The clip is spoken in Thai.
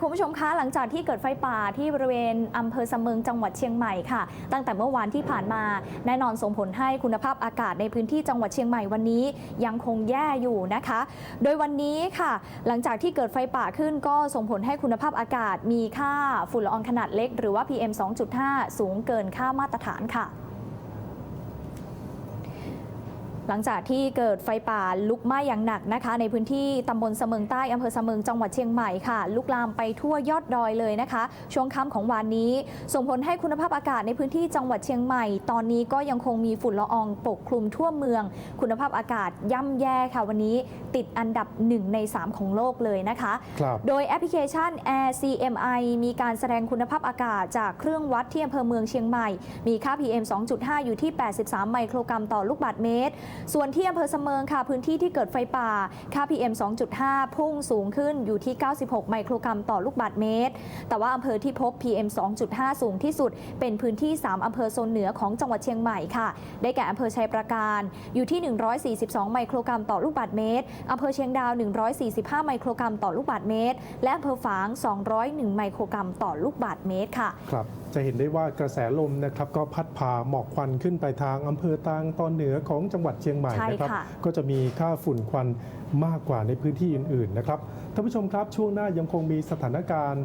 คุณผู้ชมคะหลังจากที่เกิดไฟป่าที่บริเวณอำเภอสะเมิงจังหวัดเชียงใหม่ค่ะ ตั้งแต่เมื่อวานที่ผ่านมา แน่นอนส่งผลให้คุณภาพอากาศในพื้นที่จังหวัดเชียงใหม่วันนี้ยังคงแย่อยู่นะคะ โดยวันนี้ค่ะ หลังจากที่เกิดไฟป่าขึ้นก็ส่งผลให้คุณภาพอากาศมีค่าฝุ่นละอองขนาดเล็ก หรือว่า PM 2.5 สูงเกินค่ามาตรฐานค่ะ หลังจากที่เกิดไฟป่าลุกไหม้อย่างหนักนะคะ ในพื้นที่ตำบลสะเมิงใต้อำเภอสะเมิงจังหวัดเชียงใหม่ค่ะ ลุกลามไปทั่วยอดดอยเลยนะคะ ช่วงค่ำของวานนี้ ส่งผลให้คุณภาพอากาศในพื้นที่จังหวัดเชียงใหม่ ตอนนี้ก็ยังคงมีฝุ่นละอองปกคลุมทั่วเมือง คุณภาพอากาศย่ำแย่ค่ะวันนี้ ติดอันดับ 1 ใน 3 ของโลกเลยนะคะครับโดยแอปพลิเคชัน Air CMI มีการแสดงคุณภาพอากาศจากเครื่องวัดที่อำเภอเมืองเชียงใหม่ มีค่า PM 2.5 อยู่ที่ 83 ไมโครกรัมต่อลูกบาศก์เมตรส่วนที่อำเภอเสมิงค่ะพื้นที่ที่เกิดไฟป่าค่า PM 2.5 พุ่งสูงขึ้นอยู่ที่ 96 ไมโครกรัมต่อลูกบาศก์เมตร แต่ว่าอำเภอที่พบ PM 2.5 สูงที่สุด เป็นพื้นที่ 3 อำเภอโซนเหนือของจังหวัดเชียงใหม่ค่ะ ได้แก่อำเภอชัยประการอยู่ที่ 142 ไมโครกรัมต่อลูกบาศก์เมตรอำเภอเชียงดาว 145 ไมโครกรัมต่อลูกบาศก์เมตร และอำเภอฝาง 201 ไมโครกรัมต่อลูกบาศก์เมตรค่ะครับ จะเห็นได้ว่ากระแสลมนะครับก็พัดพาหมอกควันขึ้นไปทางอำเภอตางตอนเหนือของจังหวัดเชียงใหม่ใช่นะครับค่ะก็จะมีค่าฝุ่นควันมากกว่าในพื้นที่อื่นๆนะครับท่านผู้ชมครับช่วงหน้ายังคงมีสถานการณ์